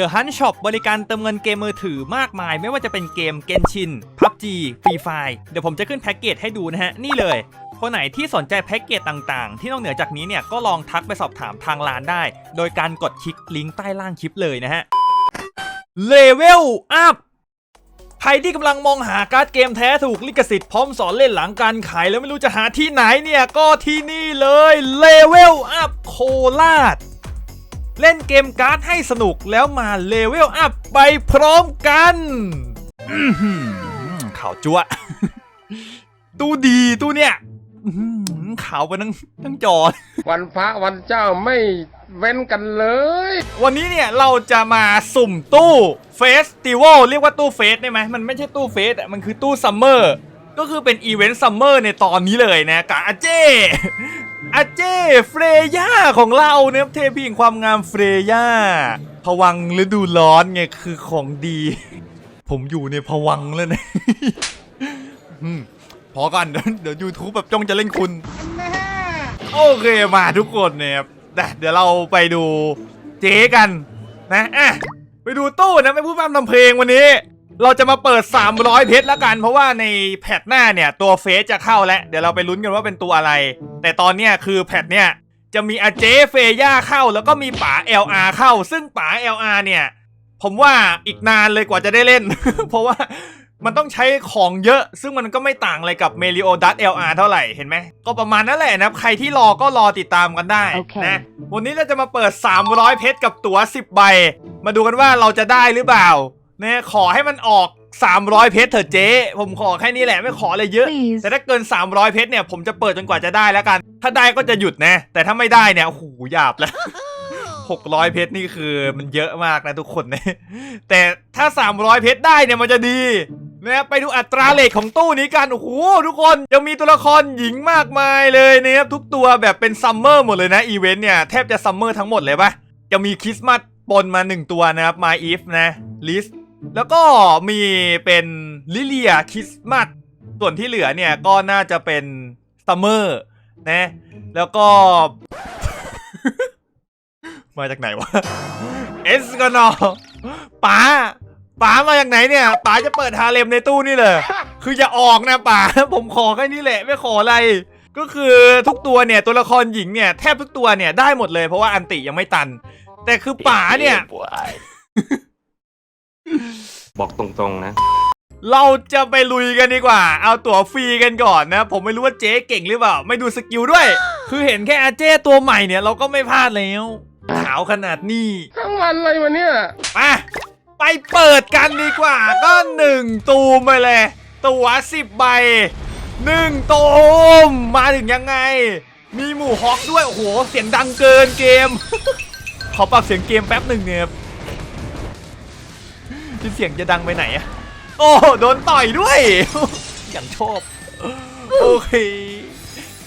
The Hunt Shop บริการเติมเงินเกมมือถือมากมาย ไม่ว่าจะเป็นเกม Genshin PUBG Free Fire เดี๋ยวผมจะขึ้นแพ็กเกจให้ดูนะฮะ นี่เลย คนไหนที่สนใจแพ็กเกจต่างๆ ที่นอกเหนือจากนี้เนี่ย ก็ลองทักไปสอบถามทางร้านได้ โดยการกดคลิกลิงก์ใต้ล่างคลิปเลยนะฮะ Level Up ใครที่กำลังมองหาการ์ดเกมแท้ถูกลิขสิทธิ์พร้อมสอนเล่นหลังการขายแล้วไม่รู้จะหาที่ไหนเนี่ยก็ที่นี่เลย Level Up โคราช เล่นเกมการ์ดให้สนุกแล้วมาเลเวลอัพไปพร้อมกันอื้อหือข่าวจั๊วตู้ดีตู้เนี่ยอื้อหือขาวไปทั้งทั้งจอ วันพระวันเจ้าไม่เว้นกันเลย วันนี้เนี่ยเราจะมาสุ่มตู้เฟสติวัลเรียกว่าตู้เฟสได้ไหมมันไม่ใช่ตู้เฟสอะมันคือตู้ซัมเมอร์ก็คือเป็นอีเวนต์ซัมเมอร์ในตอนนี้เลยนะกับอาเจ อาเจเฟรย่าของเราเนี่ยเทพีแห่งความงามเฟรย่าผวังฤดูร้อนไงคือของดี ผมอยู่ในผวังแล้วนะอืมพอก่อนเดี๋ยวเดี๋ยวยูทูบแบบจ้องจะเล่นคุณ โอเคมาทุกคนเนี่ยครับเดี๋ยวเราไปดูเจ๊กันนะอะไปดูตู้นะไม่พูดพร่ำทำเพลงวันนี้ เราจะมาเปิด 300 เพชรแล้วกัน เพราะว่าในแพทหน้าเนี่ยตัวเฟสจะเข้าแล้ว เดี๋ยวเราไปลุ้นกันว่าเป็นตัวอะไร แต่ตอนเนี้ยคือแพทเนี่ยจะมีอาเจเฟย่าเข้า แล้วก็มีป๋า LR เข้า ซึ่งป๋า LR เนี่ย ผมว่าอีกนานเลยกว่าจะได้เล่น เพราะว่ามันต้องใช้ของเยอะ ซึ่งมันก็ไม่ต่างอะไรกับเมลิโอดัต LR เท่าไหร่ เห็นไหม ก็ประมาณนั้นแหละนะครับใครที่รอก็รอติดตามกันได้โอเคนะ วันนี้เราจะมาเปิด 300 เพชรกับตั๋ว 10 ใบ มาดูกันว่าเราจะได้หรือเปล่า เนี่ยขอให้มันออก 300 เพชรเถอะเจ๊ ผมขอแค่นี้แหละไม่ขออะไรเยอะ Please แต่ถ้าเกิน 300 เพชรเนี่ยผมจะเปิดจนกว่าจะได้แล้วกัน ถ้าได้ก็จะหยุดนะ แต่ถ้าไม่ได้เนี่ยโอ้โหหยาบแล้ว 600 เพชรนี่คือมันเยอะมากนะทุกคนนะแต่ถ้า 300 เพชรได้เนี่ยมันจะดีนะไปดูอัตราเลทของตู้นี้กันโอ้โหทุกคนยังมีตัวละครหญิงมากมายเลยนะครับทุกตัวแบบเป็นซัมเมอร์หมดเลยนะอีเวนต์เนี่ยแทบจะซัมเมอร์ทั้งหมดเลยปะจะมีคริสต์มาสปนมา 1 ตัวนะครับมาอีฟนะลิส แล้วก็มีเป็นลิเลียคริสต์มาสส่วนที่เหลือเนี่ยก็น่าจะเป็นซัมเมอร์นะแล้วก็ มาจากไหนวะเอสกนอป๋าป๋ามาจากไหนเนี่ยป๋าจะเปิดฮาเลมในตู้นี่เลย คืออย่าออกนะป๋าผมขอแค่นี้แหละไม่ขออะไร ก็คือทุกตัวเนี่ยตัวละครหญิงเนี่ยแทบทุกตัวเนี่ยได้หมดเลยเพราะว่าอันติยังไม่ตัน แต่คือป๋าเนี่ย บอกตรงๆนะ เราจะไปลุยกันดีกว่า เอาตั๋วฟรีกันก่อนนะ ผมไม่รู้ว่าเจ๊เก่งหรือเปล่า ไม่ดูสกิลด้วย คือเห็นแค่อาเจ้ตัวใหม่เนี่ยเราก็ไม่พลาดแล้ว ขาวขนาดนี้ทั้งวันอะไรวะเนี่ย มาไปเปิดกันดีกว่า ก็หนึ่งตูมไปเลย ตั๋วสิบใบหนึ่งตูมมาถึงยังไง มีหมู่ฮอกด้วย โอ้โห เสียงดังเกินเกม ขอปรับเสียงเกมแป๊บหนึ่งเนี่ย ครับที่เสียงจะดังไปไหนอะโอ้โดนต่อยด้วย อย่างชอบโอเค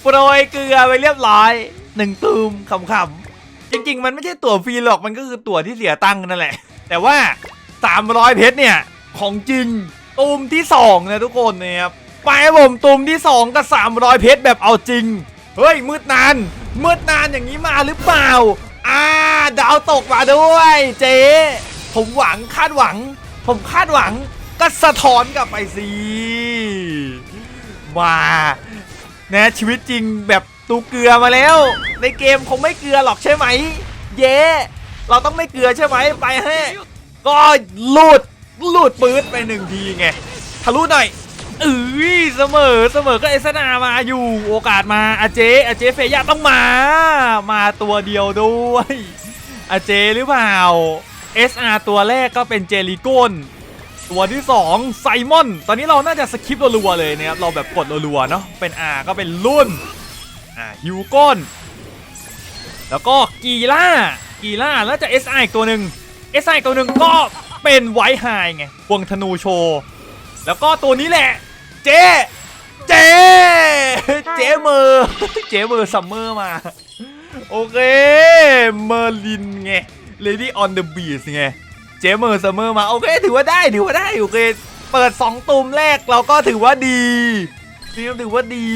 โปรยเกลือไปเรียบร้อยหนึ่งตูมขำๆจริง ๆ มันไม่ใช่ตั๋วฟรีหรอกมันก็คือตั๋วที่เสียตังค์นั่นแหละ แต่ว่า 300 เพชรเนี่ย ของจริงตูมที่2นะทุกคนนะครับไปผมตูมที่ 2 กับ 300 เพชรแบบเอาจริง เฮ้ย มืดนาน มืดนานอย่างนี้มาหรือเปล่า อ่า ดาวตกมาด้วย เจ๊ผมหวังคาดหวัง ผมคาดหวังก็สะท้อนกลับไปสิมานะชีวิตจริงแบบตูเกลือมาแล้ว ในเกมคงไม่เกลือหรอกใช่ไหม เย้เราต้องไม่เกลือใช่ไหมไปฮะก็ลูดลูดปื๊ดไปหนึ่งทีไงทะลุหน่อยเอ้ยเสมอเสมอก็เอสนามาอยู่โอกาสมาอาเจอาเจเฟย่าต้องมา มาตัวเดียวด้วยอาเจหรือเปล่า SR ตัวแรกก็เป็นเจลิโกนตัวที่2ไซมอน ตอนนี้เราน่าจะสคิปรัวๆเลยนะครับ เราแบบกดรัวๆเนาะ เป็น R ก็เป็นรุ่น อ่าฮิวก้น แล้วก็กีล่า กีล่า แล้วจะ SI อีกตัวหนึ่ง SI อีกตัวหนึ่งก็เป็นไวท์ไฮไงวงธนูโชว์ แล้วก็ตัวนี้แหละ เจ เจ เจเมอร์ เจเมอร์ซัมเมอร์มา โอเค เมอร์ลินไง Lady on the Beach ไงเจมเมอร์เสมเมอร์มา โอเค ถือว่าได้ถือว่าได้โอเค เปิด 2ตูมแรกเราก็ถือว่าดีนี่ถือว่าดี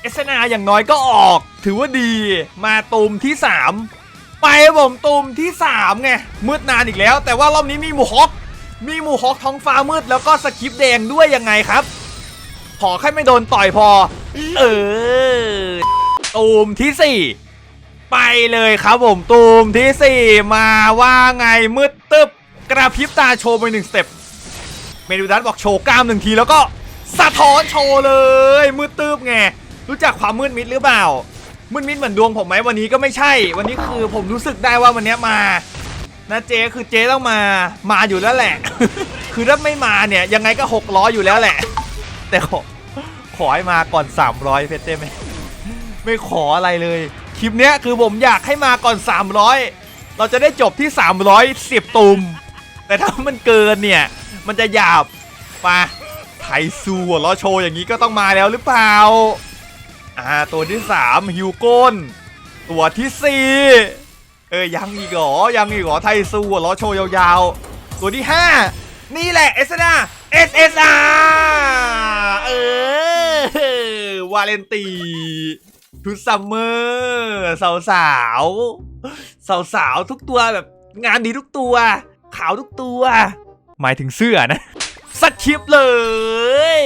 เอสนาอย่างน้อยก็ออก ถือว่าดีมาตูมที่ 3 ไปไปผมตูมที่3ไงมืดนานอีกแล้ว แต่ว่ารอบนี้มีหมูฮอกมีหมูฮอกท้องฟ้ามืดแล้วก็สคริปต์แดงด้วยยังไงครับ ขอแค่ไม่โดนต่อยพอ เออตูมที่ 4 ไปเลยครับผมตูมทีสี่ 4 มาว่าไงมืดตึบกระพริบตาโชว์ไปหนึ่งสเต็ปเมนูดันบอกโชว์กล้ามหนึ่งทีแล้วก็สะท้อนโชว์เลย มืดตึบไงรู้จักความมืดมิดหรือเปล่า มืดมิดเหมือนดวงผมไหมวันนี้ก็ไม่ใช่ วันนี้คือผมรู้สึกได้ว่าวันนี้มานะเจ๊คือเจ๊ต้องมามาอยู่แล้วแหละ คือถ้าไม่มาเนี่ยยังไงก็หกล้ออยู่แล้วแหละ แต่ขอขอให้มาก่อน 300เพชรได้ไหม ไม่ขออะไรเลย คลิปเนี้ยคือผมอยากให้มาก่อน 300 เราจะได้จบที่ 310 ตุมแต่ถ้ามันเกินเนี่ย มันจะหยาบมาไทซูหัวล้อโชว์อย่างนี้ก็ต้องมาแล้วหรือเปล่าอ่าตัวที่ 3 ฮิวโกนตัวที่ 4 เอ้ยยังอีกเหรอ ยังอีกเหรอไทซูหัวล้อโชว์ยาวๆ ตัวที่ 5 นี่แหละเอสนา SSR เออวาเลนตี ชุดซัมเมอร์สาวสาวสาวสาวๆทุกตัวแบบงานดีทุกตัว ขาวทุกตัว หมายถึงเสื้อนะสคริปเลย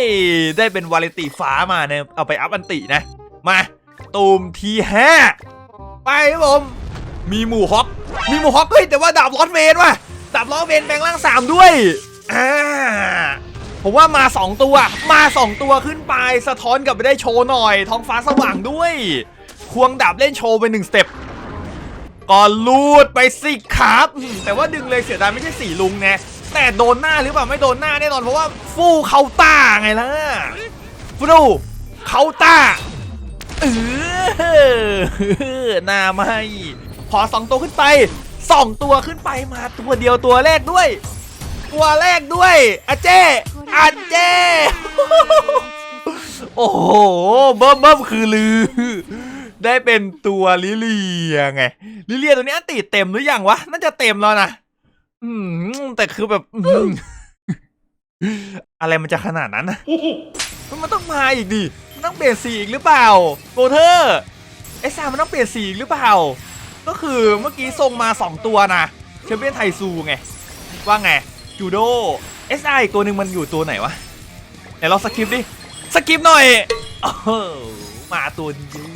ได้เป็นวาเลนตีฟ้ามาเนี่ยเอาไปอัพอันตินะ มาตูมทีห้าไปครับผมมีหมูฮอกมีหมูฮอกเฮ้ยแต่ว่าดาบร้อนเวนว่ะดาบร้อนเวนแปลงร่างสามด้วยอ่า ผมว่ามา 2 ตัว มา 2 ตัวขึ้นไปสะท้อนกลับไปได้โชว์หน่อย ท้องฟ้าสว่างด้วย ควงดาบเล่นโชว์ไปหนึ่งสเต็ปก่อนลูดไปสิครับ แต่ว่าดึงเลยเสียดายไม่ใช่สี่ลุงไงแต่โดนหน้าหรือเปล่าไม่โดนหน้าแน่นอนเพราะว่าฟู่เคาต้าไงล่ะฟู่เคาต้าเออหน้าไม่พอสองตัวขึ้นไปสองตัวขึ้นไปมาตัวเดียวตัวแรกด้วย ตัวแรกด้วยอาเจอาเจโอ้โหเบิ่มเบิ่มคือลือ ได้เป็นตัวลิเลียไงลิเลียตัวนี้ติเต็มหรือยังวะน่าจะเต็มแล้วนะอืมแต่คือแบบอะไรมันจะขนาดนั้นนะมันต้องมาอีกดิมันต้องเปลี่ยนสีอีกหรือเปล่าโกเทอร์ไอซามันต้องเปลี่ยนสีอีกหรือเปล่า ก็คือเมื่อกี้ทรงมา 2 ตัวนะแชมเปี้ยนไทซูไงว่าไง จูโด SI อีกตัวหนึ่งมันอยู่ตัวไหนวะไหนลองสกิปดิ สกิปหน่อยโอ้โหมาตัวนี้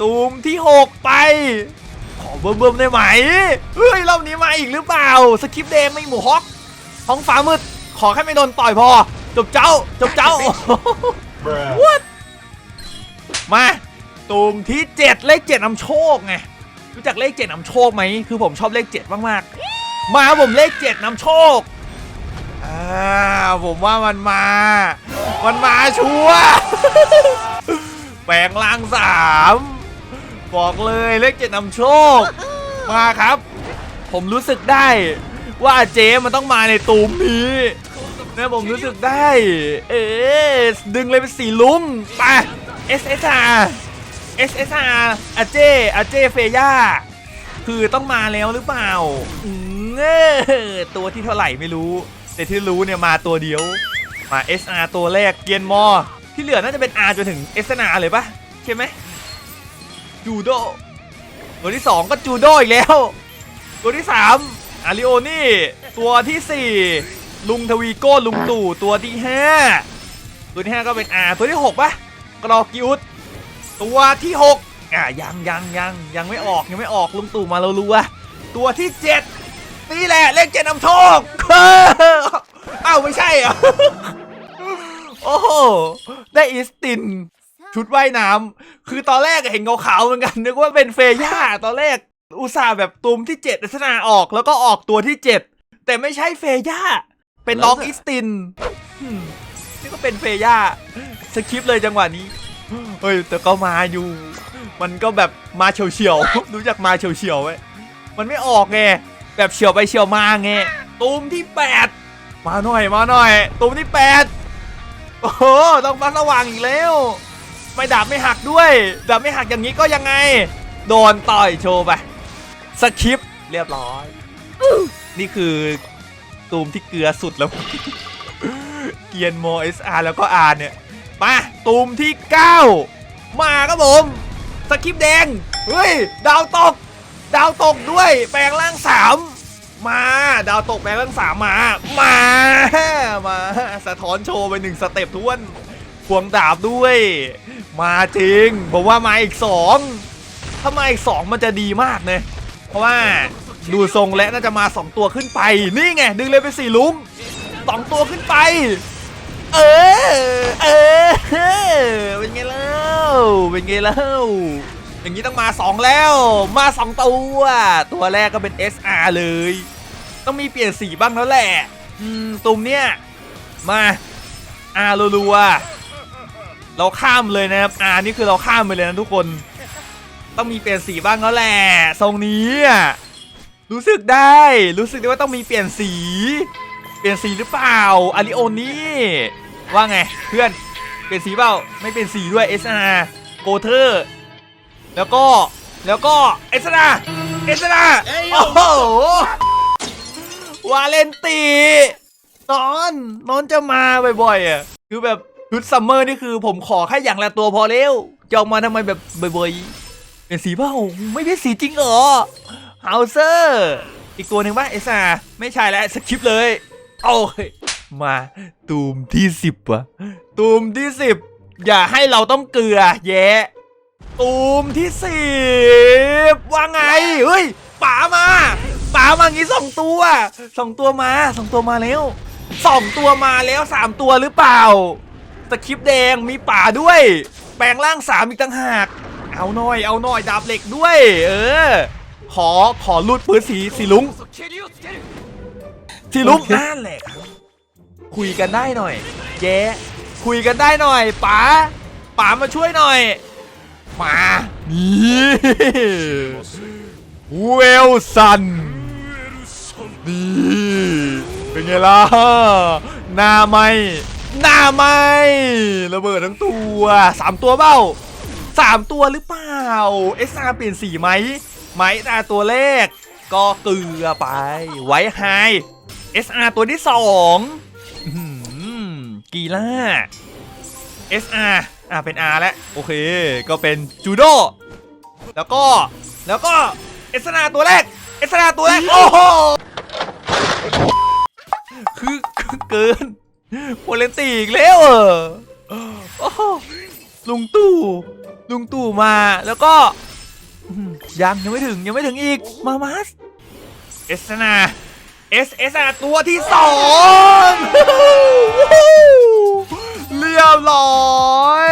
ตูมที่ 6 ไป ขอเบิ่มๆได้ไหม เฮ้ยรอบนี้มาอีกหรือเปล่า สกิปแดงไม่หมูฮอกท้องฟ้ามืด ขอแค่ไม่โดนต่อยพอ จบเจ้า จบเจ้า What มาตูมที่ 7 เลข7นำโชคไง รู้จักเลข7นำโชคไหม คือผมชอบเลข7มากๆ มาผมเลข7นำโชค อ่าผมว่ามันมา มันมาชัวร์แปลงล่างสามบอกเลยเลขเจ็ดนำโชค มาครับ ผมรู้สึกได้ว่าเจมันต้องมาในตูมนี้นะผมรู้สึกได้ เออดึงเลยเป็นสีลุงไป SSR SSR อาเจอาเจเฟย่าคือต้องมาแล้วหรือเปล่าเออตัวที่เท่าไหร่ไม่รู้ แต่ที่รู้เนี่ยมาตัวเดียว มา SR ตัวแรกเกียนมอ ที่เหลือน่าจะเป็น R จนถึง SNR เลยปะใช่ไหมจูโดตัวที่ 2 ก็จูโดอีกแล้ว ตัวที่ 3 อาริโอนี่ ตัวทีสี่4 ลุงทวีโก้ลุงตู่ตัวที่ 5 ตัวที่ 5 ก็เป็น R ตัวที่ 6ปะกรอกิอุสตัวที่ 6อะยังยังยังยังไม่ออกยังไม่ออกลุงตู่มาเรารู้อะตัวที่ 7 นี่แหละเลขเจ็ดนำโชคอ้าวไม่ใช่เหรอโอ้โหได้อิสติน ชุดว่ายน้ำคือตอนแรกเห็นขาวๆเหมือนกันนึกว่าเป็นเฟย่าตอนแรกอุตส่าห์แบบตุมที่7ลักษณะออกแล้วก็ออกตัวที่7แต่ไม่ใช่เฟย่าเป็นน้องอิสตินอืมนี่ก็เป็นเฟย่าสคริปต์เลยจังหวะนี้เฮ้ยแต่ก็มาอยู่ มันก็แบบมาเฉียวๆรู้จักมาเฉียวๆไหมมันไม่ออกไง แบบเฉียวไปเฉียวมาไงตูมที่ 8 มาหน่อยมาหน่อยตูมที่ 8 โอ้โหต้องฟ้าสว่างอีกแล้ว ไม่ดาบไม่หักด้วยดาบไม่หักอย่างนี้ก็ยังไง โดนต่อยโชว์ไปสคริปต์เรียบร้อย นี่คือตูมที่เกลือสุดแล้วเกียนโมเอสอาร์แล้วก็อาร์เนี่ย มาตูมที่ 9 มาครับผมสคริปต์แดง เฮ้ย ดาวตก ดาวตกด้วยแปลงร่างสามมา ดาวตกแปลงร่างสามมา มา มา สะท้อนโชว์ไปหนึ่งสเต็ปทวนควงดาบด้วย มาจริง ผมว่ามาอีกสองถ้ามาอีกสองมันจะดีมากเลยเพราะว่าดูทรงและน่าจะมาสองตัวขึ้นไป นี่ไง ดึงเลยไปสี่ลุงสองตัวขึ้นไป เออ เออ เป็นไงแล้ว เป็นไงแล้ว อย่างนี้ต้องมาสองแล้ว มาสองตัว ตัวแรกก็เป็น SR เลย ต้องมีเปลี่ยนสีบ้างแล้วแหละ อืมตุ่มเนี่ย มา R รัวเราข้ามเลยนะครับ R นี่คือเราข้ามไปเลยนะทุกคน ต้องมีเปลี่ยนสีบ้างแล้วแหละ ทรงนี้รู้สึกได้ รู้สึกได้ว่าต้องมีเปลี่ยนสี เปลี่ยนสีหรือเปล่าอาริโอนี่ว่าไงเพื่อน เปลี่ยนสีเปล่า ไม่เปลี่ยนสีด้วย SR โกเทอร์ แล้วก็แล้วก็เอสนาเอสนาโอ้โหวาเลนตีนอนนอนจะมาบ่อยๆอะคือแบบชุดซัมเมอร์นี่คือผมขอแค่อย่างละตัวพอเร็วจะออกมาทำไมแบบบ่อยๆเป็นสีเปล่าไม่เป็นสีจริงเหรอเฮาเซอร์อีกตัวหนึ่งป่ะเอสนาไม่ใช่แล้วสคริปต์เลยโอ้ยมาตูมที่สิบวะตูมที่สิบอย่าให้เราต้องเกลือแย่ ตูมที่สิบว่าไง เฮ้ยป๋ามาป๋ามางี้สองตัวสองตัวมาสองตัวมาแล้วสองตัวมาแล้วสามตัวหรือเปล่าสคริปต์แดงมีป่าด้วย แปลงร่างสามอีกต่างหาก เอาหน่อย เอาหน่อยดาบเหล็กด้วย เออ ขอขอรูดปืนสีสีลุงสีลุงนั่นแหละครับคุยกันได้หน่อยเจ๊คุยกันได้หน่อยป๋าป๋ามาช่วยหน่อย มานี่เวลสันนี่เป็นไงล่ะหน้าไหมหน้าไหมระเบิดทั้งตัวสามตัวเบ้าสามตัวหรือเปล่าเอสอาเปลี่ยนสีไหมไหมตาตัวแรก ก็เกลือไป ไว้ไฮ SR ตัวที่สองอื้อหือกีล่า SR อะเป็น R แล้วโอเค ก็เป็นจูโดแล้วก็แล้วก็ SR ตัวแรก SR ตัวแรกโอ้โหคือคือเกินโพเลนตีอีกแล้วเออโอ้โหลุงตู่ลุงตู่มาแล้วก็อื้อหือยังยังไม่ถึงยังไม่ถึงอีกมามาสเอสนาเอสเอสนาตัวที่สองเรียบร้อย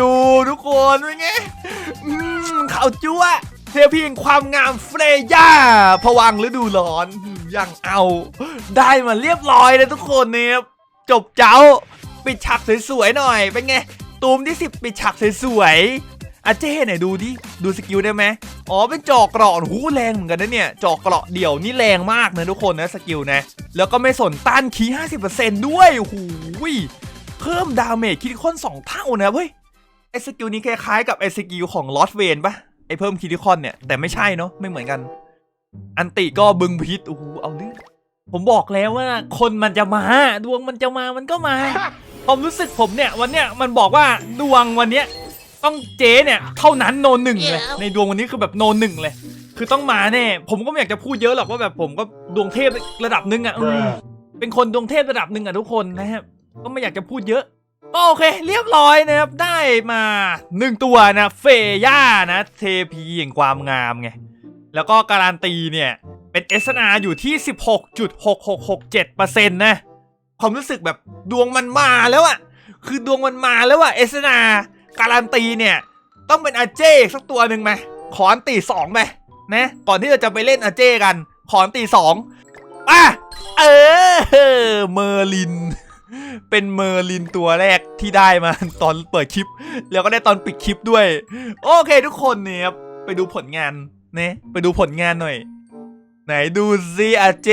ดูทุกคนเป็นไงอืมข่าวจั๊วเทพีแห่งความงามเฟรย่าผวังฤดูร้อนยังเอา ได้มาเรียบร้อยเลยทุกคนเนี่ยจบเจ้า ปิดฉากสวยๆหน่อยเป็นไงตูมที่ 10 ปิดฉากสวยๆอาเจ้ไหนดูดิดูสกิลได้ไหมอ๋อเป็นจอกเกราะหูแรงเหมือนกันนะเนี่ยจอกเกราะเดี่ยวนี่แรงมากนะทุกคนนะสกิลนะ แล้วก็ไม่สนต้านคี50%ด้วยโอ้โหย เพิ่มดาเมจคิดค้น2เท่านะเว้ยไอสกิลนี้คล้ายๆกับไอสกิลของลอสเวนปะไอเพิ่มคิดคอนเนี่ยแต่ไม่ใช่เนาะไม่เหมือนกัน อันติก็บึงพิษโอ้โหเอาเรื่องผมบอกแล้วว่าคนมันจะมาดวงมันจะมามันก็มาผมรู้สึกผมเนี่ยวันเนี้ยมันบอกว่าดวงวันเนี้ยต้องเจ๊เนี่ยเท่านั้นโนหนึ่งเลยในดวงวันนี้คือแบบโนหนึ่งเลย คือต้องมาแน่ผมก็ไม่อยากจะพูดเยอะหรอกว่าแบบผมก็ดวงเทพระดับหนึ่งอะอืมเป็นคนดวงเทพระดับหนึ่งอะทุกคนนะครับ ก็ไม่อยากจะพูดเยอะก็โอเคเรียบร้อยนะครับได้มาหนึ่งตัวนะเฟย่านะเทพีแห่งความงามไง แล้วก็การันตีเนี่ยเป็น SNR อยู่ที่ 16.6667%นะความรู้สึกแบบดวงมันมาแล้วอะคือดวงมันมาแล้วอะเอสนาการันตีเนี่ย ต้องเป็นอาเจ้สักตัวหนึ่งไหมขอนตีสองไหมนะก่อนที่เราจะไปเล่นอาเจ้กัน ขอนตีสองอะเออเมอร์ลิน เป็นเมอร์ลินตัวแรกที่ได้มาตอนเปิดคลิป แล้วก็ได้ตอนปิดคลิปด้วย โอเคทุกคนเนี่ยครับไปดูผลงานเนะไปดูผลงานหน่อย ไหนดูซิอาเจ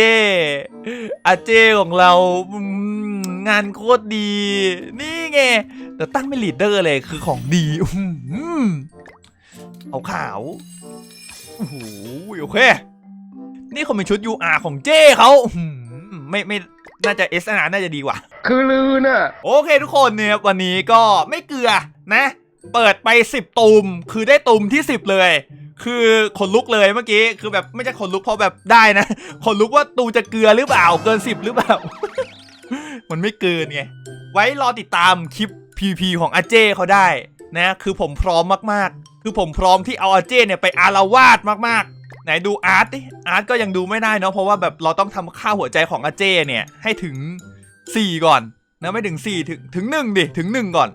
อาเจของเรางานโคตรดี นี่ไงแต่ตั้งเป็นลีดเดอร์เลยคือของดีขาขาวโอ้โหโอเค นี่เขาเป็นชุด UR ของเจ้เขาไม่ไม่ น่าจะ SNR น่าจะดีกว่า คือลือน่ะ โอเคทุกคนเนี่ยวันนี้ก็ไม่เกลือนะ เปิดไป 10 ตุมคือได้ตุมที่ 10 เลย คือขนลุกเลยเมื่อกี้ คือแบบไม่ใช่ขนลุกเพราะแบบได้นะ ขนลุกว่าตูจะเกลือหรือเปล่า เกินสิบหรือเปล่า มันไม่เกินไง ไว้รอติดตามคลิป PP ของอาเจ้เขาได้นะ คือผมพร้อมมากๆ คือผมพร้อมที่เอาอาเจ้เนี่ยไปอารวาสมากๆ ไหนดูอาร์ตดิอาร์ตก็ยังดูไม่ได้เนาะเพราะว่าแบบเราต้องทำค่าหัวใจของอาเจเนี่ยให้ถึง 4 ก่อนนะไม่ถึง 4 ถึงถึง1ดิถึง 1 ก่อน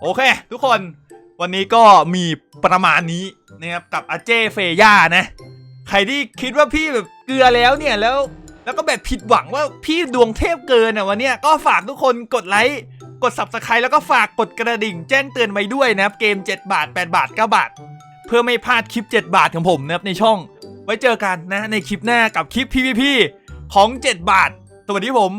โอเค ทุกคนวันนี้ก็มีประมาณนี้นะครับกับอาเจเฟย่านะ ใครที่คิดว่าพี่แบบเกลือแล้วเนี่ยแล้วแล้วก็แบบผิดหวังว่าพี่ดวงเทพเกินอะวันเนี้ยก็ฝากทุกคนกดไลค์กด subscribe แล้วก็ฝากกดกระดิ่งแจ้งเตือนไว้ด้วยนะครับเกม 7 บาท 8 บาท 9 บาท เพื่อไม่พลาดคลิป 7 บาทของผมนะครับในช่อง ไว้เจอกันนะในคลิปหน้ากับคลิป PVP ของ 7 บาท สวัสดีผม